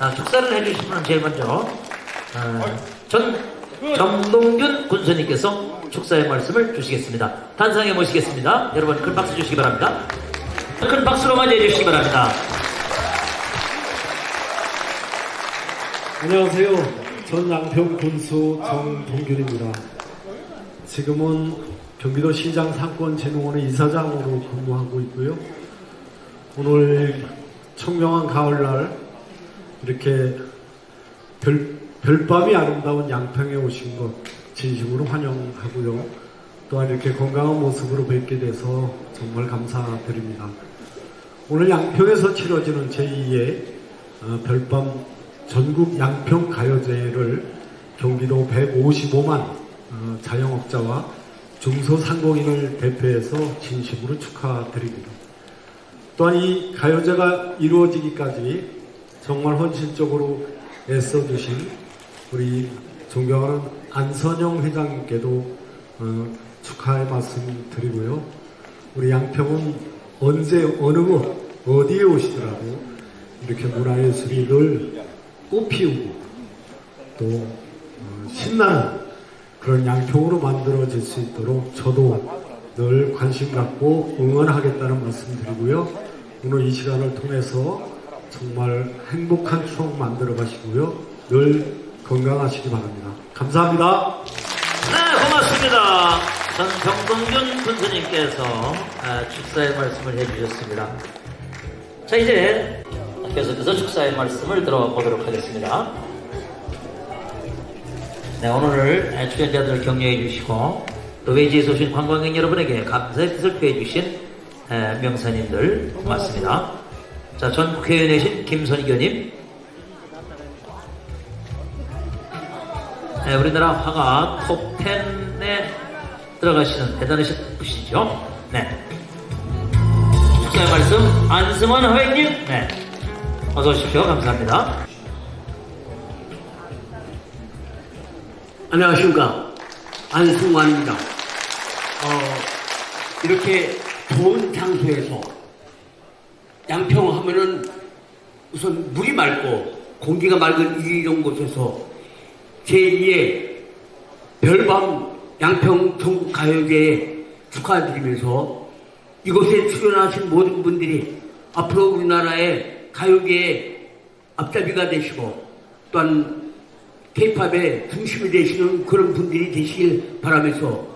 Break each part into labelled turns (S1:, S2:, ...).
S1: 아, 축사를 분은 제일 먼저 아, 전 정동균 군수님께서 축사의 말씀을 주시겠습니다. 단상에 모시겠습니다. 여러분 큰 박수 주시기 바랍니다. 큰 박수로 맞이해 주시기 바랍니다.
S2: 안녕하세요. 전 양평 군수 정동균입니다. 지금은 경기도 시장 상권진흥원의 이사장으로 근무하고 있고요. 오늘 청명한 가을날 이렇게 별, 별밤이 아름다운 양평에 오신 것 진심으로 환영하고요. 또한 이렇게 건강한 모습으로 뵙게 돼서 정말 감사드립니다. 오늘 양평에서 치러지는 제2의 어, 별밤 전국 양평 가요제를 경기도 155만 어, 자영업자와 중소상공인을 대표해서 진심으로 축하드립니다. 또한 이 가요제가 이루어지기까지 정말 헌신적으로 애써주신 우리 존경하는 안선영 회장님께도 어, 축하의 말씀 드리고요. 우리 양평은 언제 어느 곳 어디에 오시더라도 이렇게 문화예술이 늘 꽃피우고 또 어, 신나는 그런 양평으로 만들어질 수 있도록 저도 늘 관심 갖고 응원하겠다는 말씀 드리고요. 오늘 이 시간을 통해서 정말 행복한 추억 만들어 가시고요. 늘 건강하시기 바랍니다. 감사합니다.
S1: 네, 고맙습니다. 전 정동균 군수님께서 아, 축사의 말씀을 해주셨습니다. 자, 이제 계속해서 축사의 말씀을 들어보도록 하겠습니다. 네, 오늘 출연자들을 격려해 주시고 또 외지에서 오신 관광객 여러분에게 감사의 뜻을 표해 주신 명사님들 고맙습니다. 자, 전 국회의원이신 김선희 의원님, 네, 우리나라 화가 톱10에 들어가시는 대단하신 분이시죠. 네. 축사의 말씀, 안승원 화백님, 네. 어서 오십시오. 감사합니다.
S3: 안녕하십니까. 안승환입니다. 어, 이렇게 좋은 장소에서 양평 하면은 우선 물이 맑고 공기가 맑은 이런 곳에서 제2의 별밤 양평 전국 가요제에 축하드리면서 이곳에 출연하신 모든 분들이 앞으로 우리나라의 가요계의 앞잡이가 되시고 또한 케이팝의 중심이 되시는 그런 분들이 되시길 바라면서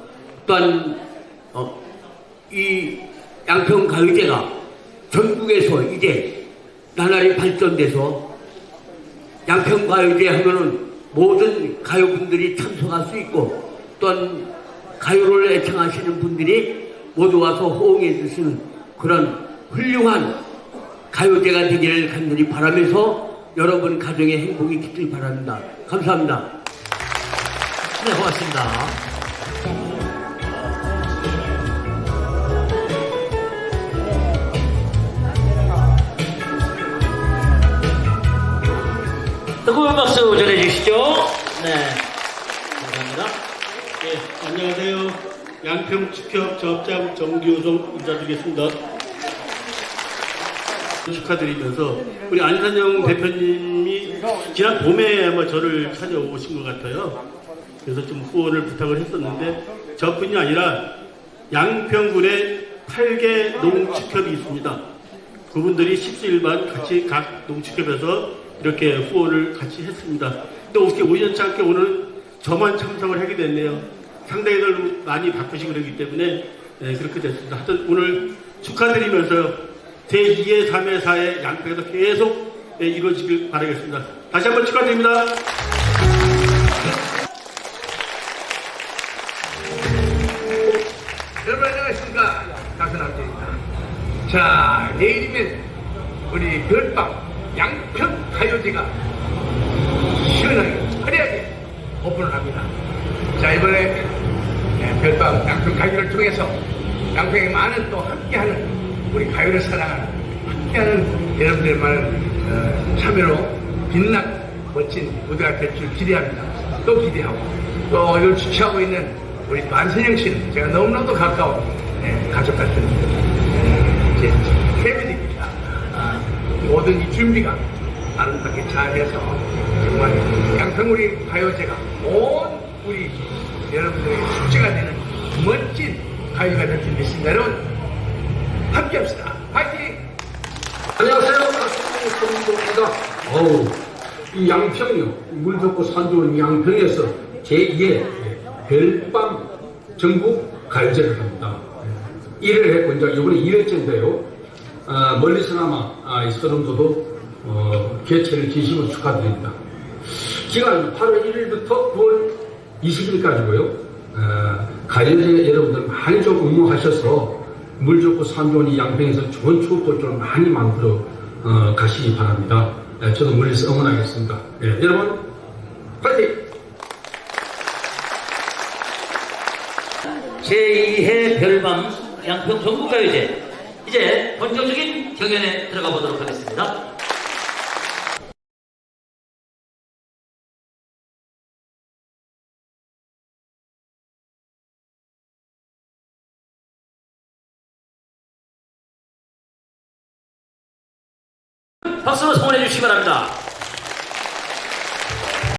S3: 또한 어, 이 양평 가요제가 전국에서 이제 나날이 발전돼서 양평 가요제 하면은 모든 가요분들이 참석할 수 있고 또한 가요를 애청하시는 분들이 모두 와서 호응해 주시는 그런 훌륭한 가요제가 되기를 간절히 바라면서 여러분 가정의 행복이 깃들 바랍니다. 감사합니다.
S1: 네, 고맙습니다. 박수 전해 주시죠. 네. 감사합니다.
S4: 예, 안녕하세요. 양평 축협 조합장 정기우성 인사드리겠습니다. 축하드리면서 우리 안산영 대표님이 지난 봄에 아마 저를 찾아오신 것 같아요. 그래서 좀 후원을 부탁을 했었는데 저뿐이 아니라 양평군에 8개 농축협이 있습니다. 그분들이 17반 같이 각 농축협에서 이렇게 후원을 같이 했습니다. 또 어떻게 우연치 않게 오늘 저만 참석을 하게 됐네요. 상당히들 많이 바쁘시고 그러기 때문에 네, 그렇게 됐습니다. 하여튼 오늘 축하드리면서 제2의 3의 4의 양평에서 계속 네, 이루어지길 바라겠습니다. 다시 한번 축하드립니다.
S5: 여러분 안녕하십니까 가수남입니다 자 내일이면 우리 별밤 양평 가요제가 시원하게 화려하게 오픈을 합니다 자 이번에 네, 별밤 양평 가요를 통해서 양평에 많은 또 함께하는 우리 가요를 사랑하는 함께하는 여러분들의 많은 어, 참여로 빛나고 멋진 무대가 될 줄 기대합니다 또 기대하고 또 이걸 주최하고 있는 우리 만선영 씨는 제가 너무나도 가까운 네, 가족 같은 네, 제 패밀리입니다. 아, 모든 이 준비가 아름답게 잘해서 정말 양평우리 가요제가 온 우리 여러분들의 축제가 되는 멋진 가요가 될수 있습니다. 여러분 함께 합시다. 파이팅!
S6: 안녕하세요. 성동입니다. 어우, 이 양평이요. 물 좋고 산 좋은 양평에서 제2의 별밤 전국 가요제를 합니다. 1을 했고, 이제 이번에 2회째인데요. 아, 멀리서나마 아, 이 서름도도 어, 개최를 진심으로 축하드립니다. 기간 8월 1일부터 9월 20일까지고요. 어, 가요제 여러분들 많이 좀 응모하셔서 물 좋고 산 좋은 이 양평에서 좋은 추억도 좀 많이 만들어 어, 가시기 바랍니다. 예, 저도 멀리서 응원하겠습니다. 예, 여러분 파이팅!
S1: 제2회 별밤 양평 전국가요제 이제 본격적인 경연에 들어가 보도록 하겠습니다. 박수로 성원해 주시기 바랍니다.